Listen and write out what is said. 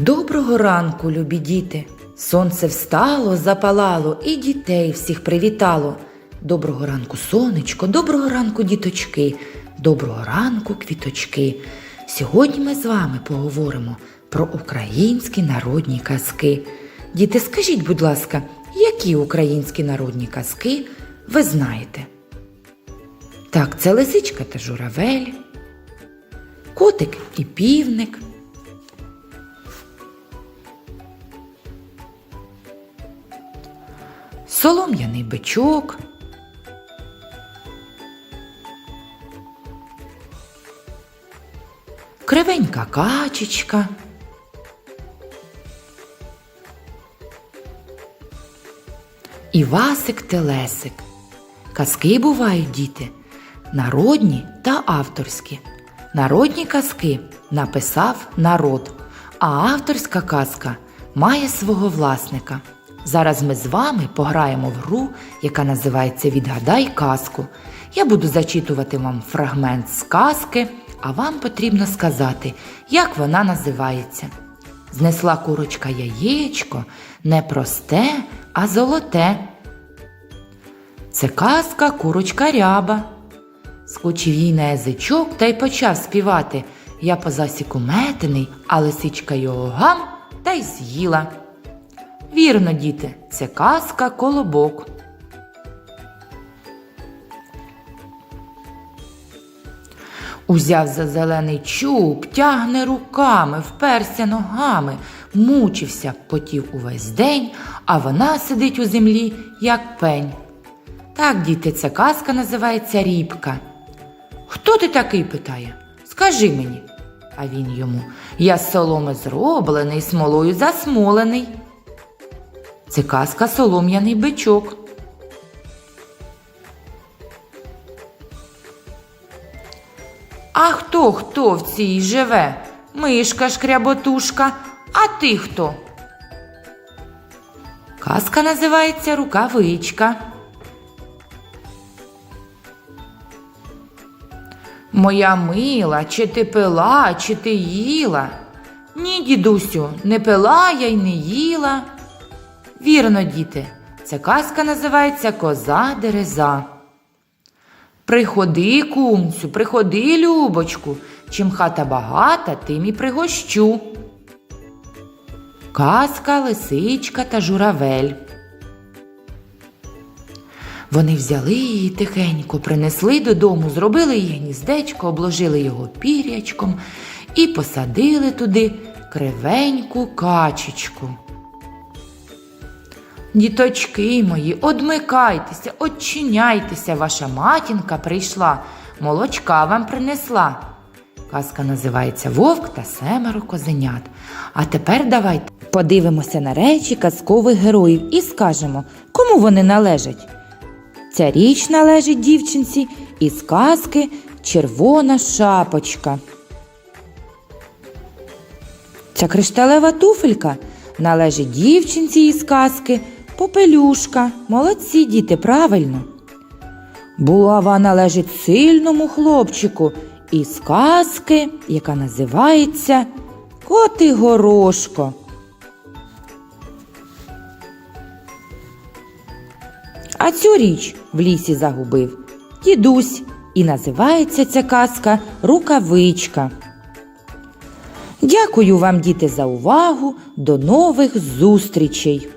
Доброго ранку, любі діти! Сонце встало, запалало і дітей всіх привітало. Доброго ранку, сонечко, доброго ранку, діточки, доброго ранку, квіточки. Сьогодні ми з вами поговоримо про українські народні казки. Діти, скажіть, будь ласка, які українські народні казки ви знаєте? Так, це лисичка та журавель, котик і півник. Солом'яний бичок. Кривенька качечка. Івасик Телесик. Казки бувають діти, народні та авторські. Народні казки написав народ, а авторська казка має свого власника. Зараз ми з вами пограємо в гру, яка називається Відгадай казку. Я буду зачитувати вам фрагмент з казки, а вам потрібно сказати, як вона називається. Знесла курочка яєчко не просте, а золоте. Це казка курочка ряба. Скочив їй на язичок та й почав співати. Я по засіку метений, а лисичка його гам та й з'їла. Вірно, діти, це казка колобок. Узяв за зелений чуб, тягне руками, вперся ногами, мучився, потів увесь день, а вона сидить у землі, як пень. Так, діти, ця казка називається Рібка. Хто ти такий? питає. Скажи мені. А він йому Я з соломи зроблений, смолою засмолений. Це казка солом'яний бичок. А хто хто в цій живе? Мишка шкряботушка, а ти хто? Казка називається Рукавичка. Моя мила, чи ти пила, чи ти їла? Ні, дідусю, не пила я й не їла. Вірно, діти, ця казка називається Коза Дереза. Приходи, кумцю, приходи, любочку, чим хата багата, тим і пригощу. Казка, лисичка та журавель. Вони взяли її тихенько, принесли додому, зробили їй гніздечко, обложили його пірячком і посадили туди кривеньку качечку. Діточки мої, одмикайтеся, одчиняйтеся, ваша матінка прийшла, молочка вам принесла. Казка називається Вовк та семеро козенят. А тепер давайте подивимося на речі казкових героїв і скажемо, кому вони належать. Ця річ належить дівчинці із казки Червона шапочка. Ця кришталева туфелька належить дівчинці із казки Попелюшка. Молодці діти, правильно. Булава належить сильному хлопчику із казки, яка називається Коти Горошко. А цю річ в лісі загубив дідусь, і називається ця казка Рукавичка. Дякую вам, діти, за увагу. До нових зустрічей!